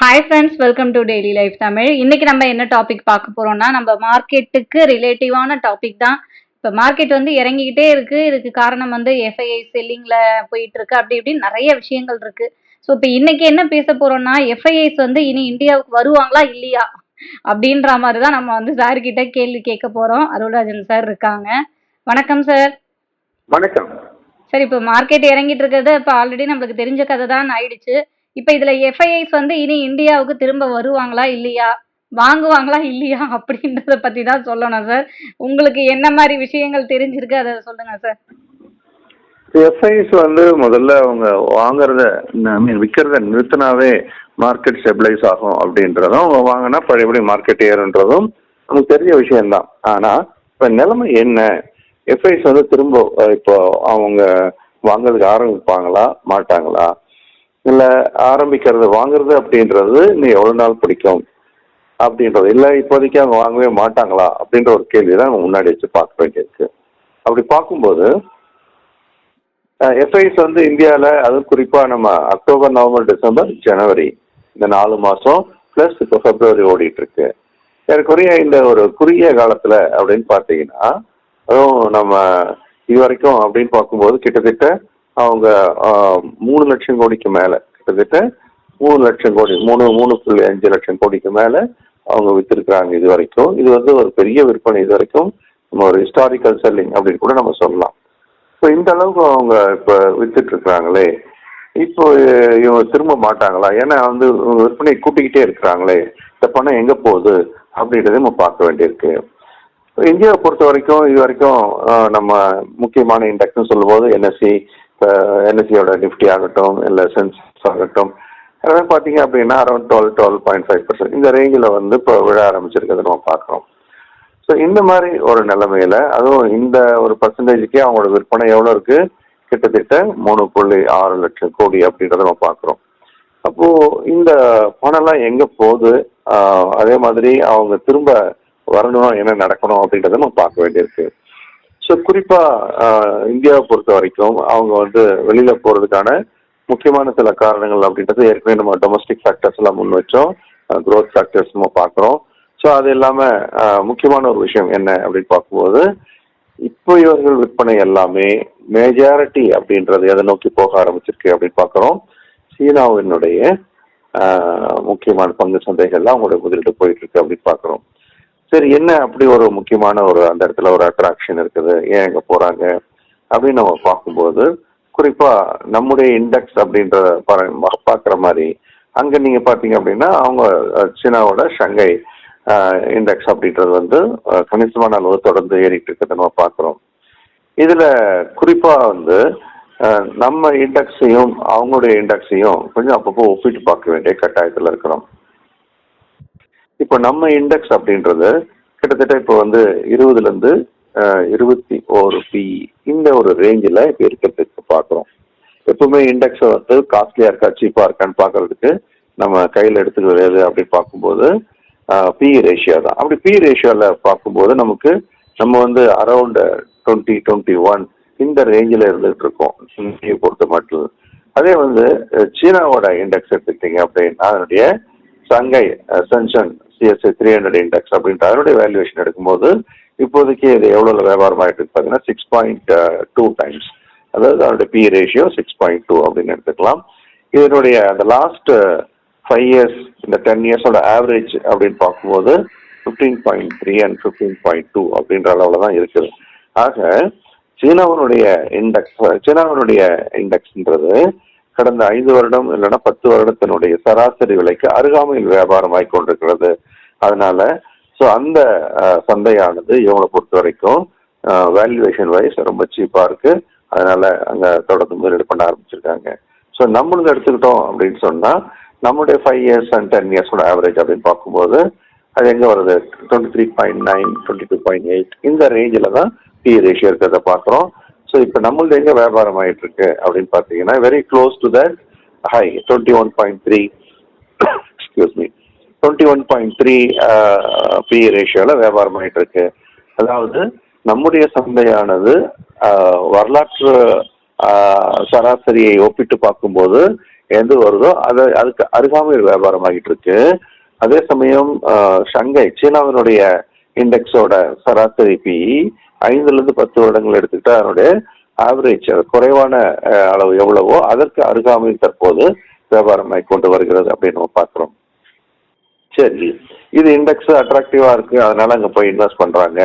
Hi friends welcome to daily life Tamil இன்னைக்கு நம்ம என்ன டாபிக் பார்க்க போறோம்னா நம்ம மார்க்கெட்டுக்கு ரிலேட்டிவான டாபிக் தான். இப்போ மார்க்கெட் வந்து இறங்கிக்கிட்டே இருக்கு. இதுக்கு காரணம் வந்து எஃப்ஐஐ செல்லிங்ல போயிட்டு இருக்கு. அப்படி இப்படின்னு நிறைய விஷயங்கள் இருக்கு. ஸோ இப்போ இன்னைக்கு என்ன பேச போறோம்னா எஃப்ஐஐஸ் வந்து இனி இந்தியாவுக்கு வருவாங்களா இல்லையா? அப்படின்ற மாதிரி தான் நம்ம வந்து சார் கிட்ட கேள்வி கேட்க போறோம். அருள்ராஜன் சார் இருக்காங்க. வணக்கம் சார் வணக்கம். சார் இப்போ மார்க்கெட் இறங்கிட்டு இருக்கிறது இப்போ ஆல்ரெடி நம்மளுக்கு தெரிஞ்ச கதை தான் ஆயிடுச்சு. இப்போ இதில் எஃப்ஐஐஸ் வந்து இனி இந்தியாவுக்கு திரும்ப வருவாங்களா இல்லையா? வாங்குவாங்களா இல்லையா? அப்படின்றத பற்றி தான் சொல்லணும் சார் உங்களுக்கு என்ன மாதிரி விஷயங்கள் தெரிஞ்சிருக்கு? அதை சொல்லுங்க சார் எஃப்ஐஸ் வந்து முதல்ல அவங்க வாங்குறத ஐ மீன் விற்கிறத நிறுத்தினாவே மார்க்கெட் ஸ்டெபிளைஸ் ஆகும் அப்படின்றதும் அவங்க வாங்கினா பழையபடி மார்க்கெட் ஏறுன்றதும் நமக்கு தெரிஞ்ச விஷயம்தான். ஆனால் இப்போ நிலைமை என்ன? எஃப்ஐஸ் வந்து திரும்ப இப்போ அவங்க வாங்குறதுக்கு ஆரம்பிப்பாங்களா? மாட்டாங்களா? இல்லை ஆரம்பிக்கிறது வாங்குறது அப்படின்றது இன்னும் எவ்வளோ நாள் பிடிக்கும் அப்படின்றது. இல்லை இப்போதைக்கு அவங்க வாங்கவே மாட்டாங்களா அப்படின்ற ஒரு கேள்வி தான் நம்ம முன்னாடி வச்சு பார்க்க வேண்டியிருக்கு. அப்படி பார்க்கும்போது எஃப்ஐஸ் வந்து இந்தியாவில் அதுவும் குறிப்பாக நம்ம அக்டோபர் நவம்பர் டிசம்பர் ஜனவரி இந்த நாலு மாதம் ப்ளஸ் இப்போ ஃபெப்ரவரி ஓடிட்டு இருக்கு ஏறக்குறைய இந்த ஒரு குறுகிய காலத்தில் அப்படின்னு பார்த்தீங்கன்னா அதுவும் நம்ம இது வரைக்கும் அப்படின்னு பார்க்கும்போது கிட்டத்தட்ட அவங்க மூணு லட்சம் கோடிக்கு மேலே கிட்டத்தட்ட மூணு லட்சம் கோடி மூணு மூணு புள்ளி அஞ்சு லட்சம் கோடிக்கு மேலே அவங்க வித்திருக்கிறாங்க இது வரைக்கும். இது வந்து ஒரு பெரிய விற்பனை இது வரைக்கும். நம்ம ஒரு ஹிஸ்டாரிக்கல் செல்லிங் அப்படின்னு கூட நம்ம சொல்லலாம். இப்போ இந்த அளவுக்கு அவங்க இப்போ வித்துட்டு இருக்கிறாங்களே இப்போ இவங்க திரும்ப மாட்டாங்களா? ஏன்னா வந்து விற்பனை கூட்டிக்கிட்டே இருக்கிறாங்களே. இந்த பணம் எங்கே போகுது? அப்படின்றத நம்ம பார்க்க வேண்டியிருக்கு. இந்தியாவை பொறுத்த வரைக்கும் இது வரைக்கும் நம்ம முக்கியமான இண்டெக்ஸ்னு சொல்லும்போது என்எஸ்சி என்எஸ்சியோட நிஃப்டி ஆகட்டும் இல்லை சென்செக்ஸ் ஆகட்டும் அதெல்லாம் பார்த்தீங்க அப்படின்னா around twelve twelve point five percent இந்த ரேஞ்சில் வந்து இப்போ விழ ஆரம்பிச்சிருக்கிறத நம்ம பார்க்குறோம் ஸோ இந்த மாதிரி ஒரு நிலைமையில அதுவும் இந்த ஒரு பர்சன்டேஜுக்கே அவங்களோட விற்பனை எவ்வளோ இருக்கு? கிட்டத்தட்ட மூணு புள்ளி ஆறு லட்சம் கோடி அப்படின்றத நம்ம பார்க்குறோம் அப்போ இந்த பணம்லாம் எங்க போகுது? அதே மாதிரி அவங்க திரும்ப வரணும் என்ன நடக்கணும் அப்படின்றத நம்ம பார்க்க வேண்டியிருக்கு. ஸோ குறிப்பா இந்தியாவை பொறுத்த வரைக்கும் அவங்க வந்து வெளியில போறதுக்கான முக்கியமான சில காரணங்கள் அப்படின்றது ஏற்கனவே நம்ம டொமஸ்டிக் ஃபேக்டர்ஸ் எல்லாம் முன் வச்சோம். க்ரோத் ஃபேக்டர்ஸ் நம்ம பார்க்குறோம். ஸோ அது இல்லாமல் முக்கியமான ஒரு விஷயம் என்ன அப்படின்னு பார்க்கும்போது இப்போ இவர்கள் விற்பனை எல்லாமே மேஜாரிட்டி அப்படின்றது எதை நோக்கி போக ஆரம்பிச்சிருக்கு அப்படின்னு பார்க்குறோம். சீனாவினுடைய முக்கியமான பங்கு சந்தைகள்லாம் அவங்களுடைய முதலீடு போயிட்டு இருக்கு அப்படின்னு பார்க்குறோம். சரி என்ன அப்படி ஒரு முக்கியமான ஒரு அந்த இடத்துல ஒரு அட்ராக்ஷன் இருக்குது? ஏன் அங்கே போறாங்க? அப்படின்னு நம்ம பார்க்கும்போது குறிப்பா நம்முடைய இண்டெக்ஸ் அப்படின்ற பா- பார்க்குற மாதிரி அங்க நீங்க பார்த்தீங்க அப்படின்னா அவங்க சீனாவோட ஷங்கை இண்டெக்ஸ் அப்படின்றது வந்து கணிசமான அளவு தொடர்ந்து ஏறிட்டு இருக்கிறத நம்ம பார்க்குறோம். இதுல குறிப்பா வந்து நம்ம இண்டெக்ஸையும் அவங்களுடைய இண்டெக்ஸையும் கொஞ்சம் அப்பப்போ ஒப்பிட்டு பார்க்க வேண்டிய கட்டாயத்தில் இருக்கிறோம். இப்போ நம்ம இண்டெக்ஸ் அப்படின்றது கிட்டத்தட்ட இப்போ வந்து இருபதுலேருந்து இருபத்தி ஒரு பி இந்த ஒரு ரேஞ்சில் இப்போ இருக்கிறதுக்கு பார்க்குறோம். எப்பவுமே இண்டெக்ஸ் வந்து காஸ்ட்லியாக இருக்கா சீப்பாக இருக்கான்னு பார்க்கறதுக்கு நம்ம கையில் எடுத்துக்கிறது அப்படின்னு பார்க்கும்போது பி ரேஷியோ தான். அப்படி பி ரேஷியோவில் பார்க்கும்போது நமக்கு நம்ம வந்து அரௌண்ட் டுவெண்ட்டி டுவெண்ட்டி ஒன் இந்த ரேஞ்சில் இருந்துகிட்டு இருக்கோம். பொறுத்த மட்டும் அதே வந்து சீனாவோட இண்டெக்ஸ் எடுத்துக்கிட்டீங்க அப்படின்னா அதனுடைய சங்கை சென்ஷன் சிஎஸ்ஐ த்ரீ ஹண்ட்ரட் இண்டெக்ஸ் அப்படின்ற அதனுடைய வேல்யூவேஷன் எடுக்கும்போது இப்போதைக்கு இது எவ்வளோ வியாபாரம் ஆகிட்டு இருக்கு பார்த்தீங்கன்னா சிக்ஸ் பாயிண்ட் டூ டைம்ஸ் அதாவது அதனுடைய P ratio six point two அப்படின்னு எடுத்துக்கலாம். இதனுடைய அந்த லாஸ்ட் ஃபைவ் இயர்ஸ் இந்த டென் இயர்ஸோட ஆவரேஜ் அப்படின்னு பார்க்கும்போது fifteen point three and fifteen point two அப்படின்ற அளவில் தான் இருக்குது. ஆக சீனாவினுடைய இண்டெக்ஸ் சீனாவினுடைய இண்டெக்ஸ்ன்றது கடந்த ஐந்து வருடம் இல்லைன்னா பத்து வருடத்தினுடைய சராசரி விலைக்கு அருகாமையில் வியாபாரம் ஆகி கொண்டிருக்கிறது. அதனால ஸோ அந்த சந்தையானது இவங்களை பொறுத்த வரைக்கும் வேல்யூவேஷன் வைஸ் ரொம்ப சீப்பாக இருக்கு. அதனால அங்கே தொடர்ந்து முதலீடு பண்ண ஆரம்பிச்சிருக்காங்க. ஸோ நம்மளுக்கு எடுத்துக்கிட்டோம் அப்படின்னு சொன்னால் நம்மளுடைய ஃபைவ் இயர்ஸ் அண்ட் டென் இயர்ஸோட ஆவரேஜ் அப்படின்னு பார்க்கும்போது அது எங்கே வருது? Twenty three point nine twenty two point eight இந்த ரேஞ்சில் தான் பி ரேஷியோ இருக்கிறத பார்க்குறோம். ஸோ இப்போ நம்மளது எங்கே வியாபாரம் ஆகிட்டு இருக்கு அப்படின்னு பார்த்தீங்கன்னா very close to that high twenty one point three excuse me twenty one point three P ரேஷியோவில் வியாபாரம் ஆகிட்டு இருக்கு அதாவது நம்முடைய சந்தையானது uh, வரலாற்று uh, சராசரியை ஒப்பிட்டு பார்க்கும்போது எது வருதோ அது அதுக்கு அருகாமையில் வியாபாரம் ஆகிட்டு இருக்கு அதே சமயம் uh, ஷங்கை சீனாவினுடைய இண்டெக்ஸோட சராசரி பி ஐந்துல இருந்து பத்து வருடங்கள் எடுத்துக்கிட்டா அதனுடைய ஆவரேஜ் குறைவான அளவு எவ்வளவோ அதற்கு அருகாமையில் தற்போது வியாபாரமாகி கொண்டு வருகிறது அப்படின்னு நம்ம பார்க்குறோம். சரி. இது இண்டெக்ஸ் அட்ராக்டிவா இருக்கு. அதனால அங்க போய் இன்வெஸ்ட் பண்றாங்க.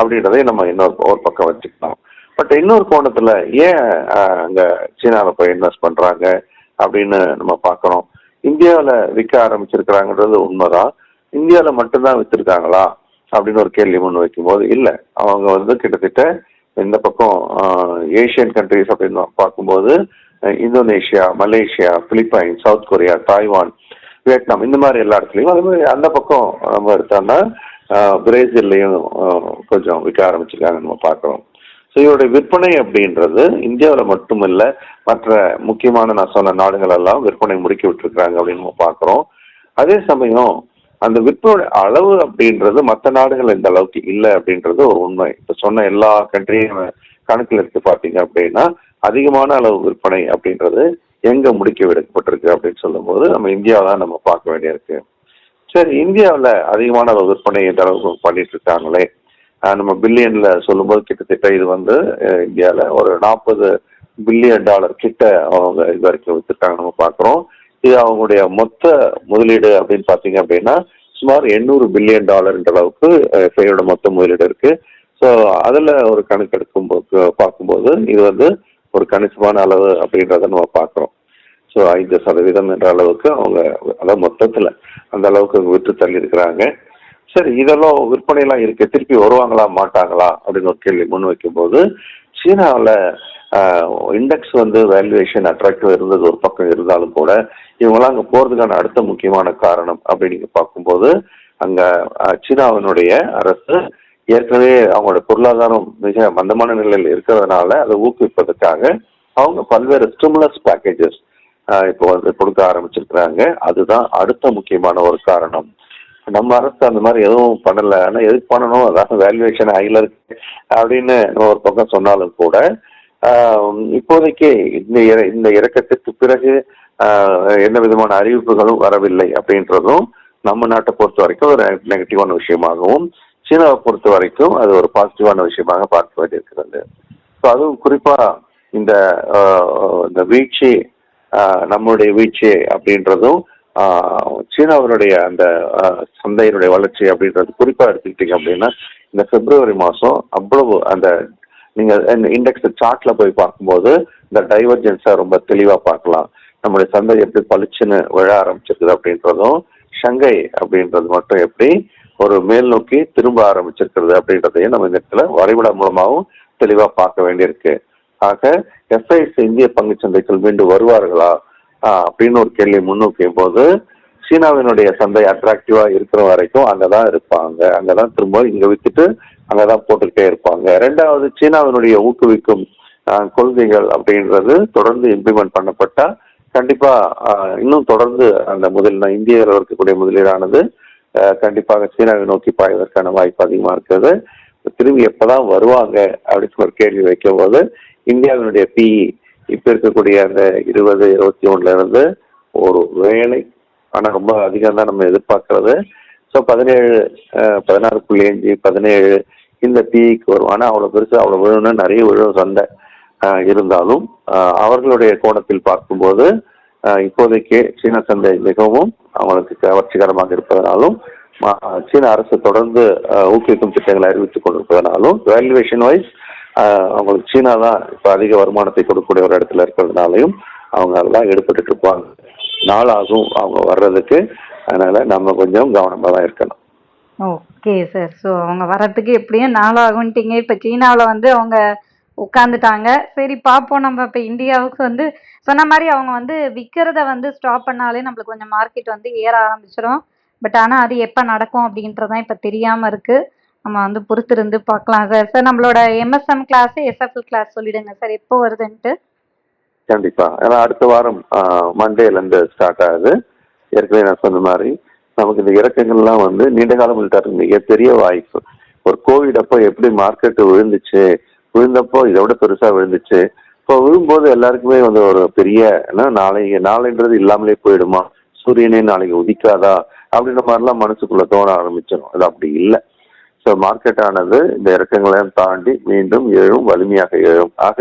அப்படின்றதை நம்ம இன்னொரு ஒரு பக்கம் வச்சுக்கலாம். பட் இன்னொரு கோணத்துல ஏன் அங்கே அங்க போய் இன்வெஸ்ட் பண்றாங்க அப்படின்னு நம்ம பார்க்கணும் இந்தியாவில் விற்க ஆரம்பிச்சிருக்கிறாங்கன்றது உண்மைதான். இந்தியாவில் மட்டும்தான் விற்றுருக்காங்களா அப்படின்னு ஒரு கேள்வி முன் வைக்கும்போது இல்லை அவங்க வந்து கிட்டத்தட்ட இந்த பக்கம் ஏஷியன் கண்ட்ரிஸ் அப்படின்னு பார்க்கும்போது Indonesia Malaysia Philippine South Korea Taiwan Vietnam இந்த மாதிரி எல்லா இடத்துலையும் அதே மாதிரி அந்த பக்கம் நம்ம எடுத்தோம்னா பிரேசில்லையும் கொஞ்சம் விற்க ஆரம்பிச்சிருக்காங்க நம்ம பார்க்குறோம். ஸோ இவருடைய விற்பனை அப்படின்றது இந்தியாவில் மட்டுமல்ல மற்ற முக்கியமான நான் சொன்ன நாடுகள் எல்லாம் விற்பனை முடுக்கி விட்டுருக்குறாங்க அப்படின்னு நம்ம பார்க்குறோம். அதே சமயம் அந்த விற்பனை அளவு அப்படின்றது மற்ற நாடுகள் இந்த அளவுக்கு இல்லை அப்படின்றது ஒரு உண்மை. இப்போ சொன்ன எல்லா கண்ட்ரியும் கணக்கில் எடுத்து பார்த்தீங்க அப்படின்னா அதிகமான அளவு விற்பனை அப்படின்றது எங்க முடிக்க விடப்பட்டிருக்கு அப்படின்னு சொல்லும்போது நம்ம இந்தியாவை தான் நம்ம பார்க்க வேண்டியிருக்கு. சரி இந்தியாவில் அதிகமான அளவு விற்பனை இந்த அளவுக்கு பண்ணிட்டு இருக்காங்களே. நம்ம பில்லியன்ல சொல்லும்போது கிட்டத்தட்ட இது வந்து இந்தியாவில் ஒரு நாற்பது பில்லியன் டாலர் கிட்ட அவங்க இது வரைக்கும் வித்துட்டாங்க நம்ம பார்க்குறோம். இது அவங்களுடைய மொத்த முதலீடு அப்படின்னு பார்த்தீங்க அப்படின்னா சுமார் எண்ணூறு பில்லியன் டாலர்ன்ற அளவுக்கு எஃப்ஐயோட மொத்த முதலீடு இருக்கு. ஸோ அதில் ஒரு கணக்கெடுக்கும் பார்க்கும்போது இது வந்து ஒரு கணிசமான அளவு அப்படின்றத நம்ம பார்க்குறோம். ஸோ ஐந்து சதவீதம் என்ற அளவுக்கு அவங்க அதாவது மொத்தத்தில் அந்த அளவுக்கு விற்று தள்ளி இருக்கிறாங்க சரி இதெல்லாம் விற்பனையெல்லாம் இருக்கு. திருப்பி வருவாங்களா மாட்டாங்களா அப்படின்னு ஒரு கேள்வி முன் வைக்கும்போது சீனாவில் இண்டெக்ஸ் வந்து வேல்யூவேஷன் அட்ராக்டிவ் இருந்தது ஒரு பக்கம் இருந்தாலும் கூட இவங்கெல்லாம் அங்கே போகிறதுக்கான அடுத்த முக்கியமான காரணம் அப்படின்னு பார்க்கும்போது அங்கே சீனாவினுடைய அரசு ஏற்கனவே அவங்களோட பொருளாதாரம் மிக மந்தமான நிலையில் இருக்கிறதுனால அதை ஊக்குவிப்பதற்காக அவங்க பல்வேறு ஸ்டிமுலஸ் பேக்கேஜஸ் இப்போ வந்து கொடுக்க ஆரம்பிச்சிருக்கிறாங்க. அதுதான் அடுத்த முக்கியமான ஒரு காரணம். நம்ம அரசு அந்த மாதிரி எதுவும் பண்ணல. ஆனா எதுக்கு பண்ணணும்? அதாவது வேல்யூவேஷன் ஹைல இருக்கு அப்படின்னு நம்ம ஒரு பக்கம் சொன்னாலும் கூட இப்போதைக்கு இந்த இற- இந்த இறக்கத்திற்கு பிறகு என்ன விதமான அறிவிப்புகளும் வரவில்லை அப்படின்றதும் நம்ம நாட்டை பொறுத்த வரைக்கும் ஒரு நெகட்டிவான விஷயமாகவும் சீனாவை பொறுத்த வரைக்கும் அது ஒரு பாசிட்டிவான விஷயமாக பார்க்க வேண்டியிருக்கிறது. ஸோ அதுவும் குறிப்பாக இந்த இந்த வீழ்ச்சி நம்மளுடைய வீழ்ச்சி அப்படின்றதும் சீனாவினுடைய அந்த சந்தையினுடைய வளர்ச்சி அப்படின்றது குறிப்பாக எடுத்துக்கிட்டீங்க அப்படின்னா இந்த பிப்ரவரி மாதம் அவ்வளவு அந்த நீங்கள் இண்டெக்ஸ் சார்ட்ல போய் பார்க்கும்போது இந்த டைவர்ஜென்ஸை ரொம்ப தெளிவாக பார்க்கலாம். நம்முடைய சந்தை எப்படி பளிச்சுன்னு விழ ஆரம்பிச்சிருக்குது அப்படின்றதும் ஷங்கை அப்படின்றது மட்டும் எப்படி ஒரு மேல் நோக்கி திரும்ப ஆரம்பிச்சிருக்கிறது அப்படின்றதையும் நம்ம இந்த இடத்துல வரைபடம் மூலமாகவும் தெளிவாக பார்க்க வேண்டியிருக்கு. ஆக எஃப்ஐஎஸ் இந்திய பங்குச்சந்தைகள் மீண்டும் வருவார்களா? அப்படின்னு ஒரு கேள்வி முன்வைக்கும் போது சீனாவினுடைய சந்தை அட்ராக்டிவா இருக்கிற வரைக்கும் அங்கதான் இருப்பாங்க. அங்கதான் திரும்ப இங்க வித்துட்டு அங்கதான் போட்டுக்கிட்டே இருப்பாங்க. ரெண்டாவது சீனாவினுடைய ஊக்குவிக்கும் கொள்கைகள் அப்படின்றது தொடர்ந்து இம்ப்ளிமெண்ட் பண்ணப்பட்டா கண்டிப்பா இன்னும் தொடர்ந்து அந்த முதல் இந்தியாவில் இருக்கக்கூடிய முதலீடானது கண்டிப்பாக சீனாவை நோக்கி பாய்வதற்கான வாய்ப்பு அதிகமா இருக்கிறது. திரும்பி எப்பதான் வருவாங்க அப்படின்னு ஒரு கேள்வி வைக்கும் போது இந்தியாவினுடைய பிஇ இப்ப இருக்கக்கூடிய அந்த இருபது இருபத்தி ஒண்ணுல இருந்து ஒரு வேலை. ஆனா ரொம்ப அதிகம் தான் நம்ம எதிர்பார்க்கறது. ஸோ பதினேழு பதினாறு புள்ளி அஞ்சு பதினேழு இந்த பிஇக்கு வரும். ஆனா அவ்வளவு பெருசு அவ்வளவு விழுன்னு நிறைய விழும் சந்தை இருந்தாலும் அவர்களுடைய கோணத்தில் பார்க்கும்போது இப்போதைக்கு சீன சந்தை மிகவும் அவங்களுக்கு கவர்ச்சிகரமாக இருப்பதனாலும் சீன அரசு தொடர்ந்து ஊக்குவிக்கும் திட்டங்களை அறிவித்துக் கொண்டிருப்பதனாலும் வேல்யூவேஷன் வைஸ் அவங்களுக்கு சீனா தான் இப்போ அதிக வருமானத்தை கொடுக்கக்கூடிய ஒரு இடத்துல இருக்கிறதுனாலையும் அவங்க அதெல்லாம் எடுத்துட்டு இருப்பாங்க. நாளாகும் அவங்க வர்றதுக்கு. அதனால நம்ம கொஞ்சம் கவனமாக தான் இருக்கணும். Okay sir. ஸோ அவங்க வர்றதுக்கு எப்படியும் நாளாகும்ட்டீங்க. இப்போ சீனாவில் வந்து அவங்க உட்காந்துட்டாங்க சரி பார்ப்போம் நம்ம இப்போ இந்தியாவுக்கு வந்து சொன்ன மாதிரி அவங்க வந்து விற்கிறத வந்து ஸ்டாப் பண்ணாலே நம்மளுக்கு கொஞ்சம் மார்க்கெட் வந்து ஏற ஆரம்பிச்சிடும் பட் ஆனால் அது எப்போ நடக்கும் அப்படின்றதான் இப்போ தெரியாமல் இருக்குது நம்ம வந்து பொறுத்திருந்து பார்க்கலாம். சார் சார் நம்மளோட எம்எஸ்எம் கிளாஸ் எஸ்எஃப்எல் கிளாஸ் சொல்லிடுங்க. சார் எப்போ வருதுன்ட்டு? கண்டிப்பா. ஏன்னா அடுத்த வாரம் மண்டேல இருந்து ஸ்டார்ட் ஆகுது. ஏற்கனவே நான் சொன்ன மாதிரி நமக்கு இந்த இறக்கங்கள்லாம் வந்து நீண்ட காலம் இருக்காரு மிகப்பெரிய வாய்ப்பு. ஒரு கோவிட் அப்போ எப்படி மார்க்கெட் விழுந்துச்சு? விழுந்தப்போ இதை விட பெருசா விழுந்துச்சு. இப்போ விழும்போது எல்லாருக்குமே வந்து ஒரு பெரிய ஏன்னா நாளைக்கு நாளைன்றது இல்லாமலே போயிடுமா? சூரியனே நாளைக்கு உதிக்காதா? அப்படின்ற மாதிரிலாம் மனசுக்குள்ள தோண ஆரம்பிச்சிடும் அது அப்படி இல்லை. ஸோ மார்க்கெட் ஆனது இந்த இறக்கங்களையும் தாண்டி மீண்டும் எழும் வலிமையாக எழும். ஆக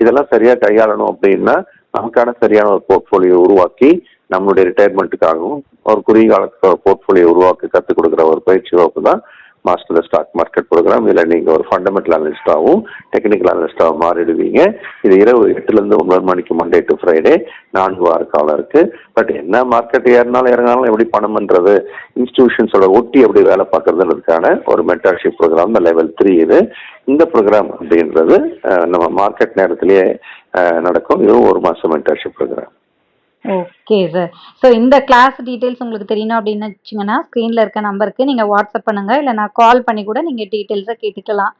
இதெல்லாம் சரியா கையாளணும் அப்படின்னா நமக்கான சரியான ஒரு போர்ட்ஃபோலியோ உருவாக்கி நம்மளுடைய ரிட்டையர்மெண்ட்டுக்காகவும் ஒரு குறுகிய காலத்துக்கு ஒரு போர்ட்ஃபோலியோ உருவாக்கி கற்றுக் கொடுக்குற ஒரு பயிற்சி வகுப்பு தான் மாஸ்டர் ஸ்டாக் மார்க்கெட் ப்ரோக்ராம் இதில் நீங்கள் ஒரு ஃபண்டமெண்டல் அனலிஸ்டாகவும் டெக்னிக்கல் அனலிஸ்டாகவும் மாறிடுவீங்க. இது இரவு எட்டுலேருந்து ஒன்பது மணிக்கு மண்டே டு ஃப்ரைடே நான்கு வார காலம் இருக்குது பட் என்ன மார்க்கெட் ஏறினாலும் இறங்கினாலும் எப்படி பணம் பண்ணுறது இன்ஸ்டிடியூஷன்ஸோட ஒட்டி எப்படி வேலை பார்க்குறதுன்றதுக்கான ஒரு மென்டர்ஷிப் ப்ரோக்ராம் லெவல் த்ரீ இது. இந்த ப்ரோக்ராம் அப்படின்றது நம்ம மார்க்கெட் நேரத்திலேயே நடக்கும். இதுவும் ஒரு மாதம் mentorship program okay sir so இந்த கிளாஸ் டீட்டெயில்ஸ் உங்களுக்கு தெரியணும் அப்படின்னு வச்சிங்கன்னா ஸ்க்ரீனில் இருக்க நம்பருக்கு நீங்கள் வாட்ஸ்அப் பண்ணுங்கள் இல்லை நான் கால் பண்ணி கூட நீங்கள் டீட்டெயில்ஸை கேட்டுக்கலாம்.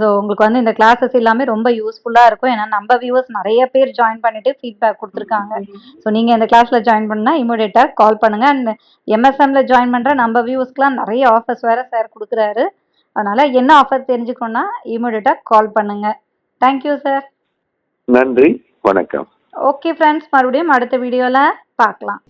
ஸோ உங்களுக்கு வந்து இந்த கிளாஸஸ் எல்லாமே ரொம்ப யூஸ்ஃபுல்லாக இருக்கும். ஏன்னா நம்ம வியூவர்ஸ் நிறைய பேர் ஜாயின் பண்ணிட்டு ஃபீட்பேக் கொடுத்துருக்காங்க. ஸோ நீங்கள் இந்த கிளாஸில் ஜாயின் பண்ணால் இமீடியட்டாக கால் பண்ணுங்கள் அண்ட் எம்எஸ்எம்ல ஜாயின் பண்ணுற நம்ம வியூவர்ஸ்க்குலாம் நிறைய ஆஃபர்ஸ் வேறு சார் கொடுக்குறாரு. அதனால் என்ன ஆஃபர் தெரிஞ்சுக்கணுன்னா இமீடியட்டாக கால் பண்ணுங்கள் தேங்க்யூ சார் நன்றி. வணக்கம். ஓகே ஃப்ரெண்ட்ஸ் மறுபடியும் அடுத்த வீடியோவில் பார்க்கலாம்.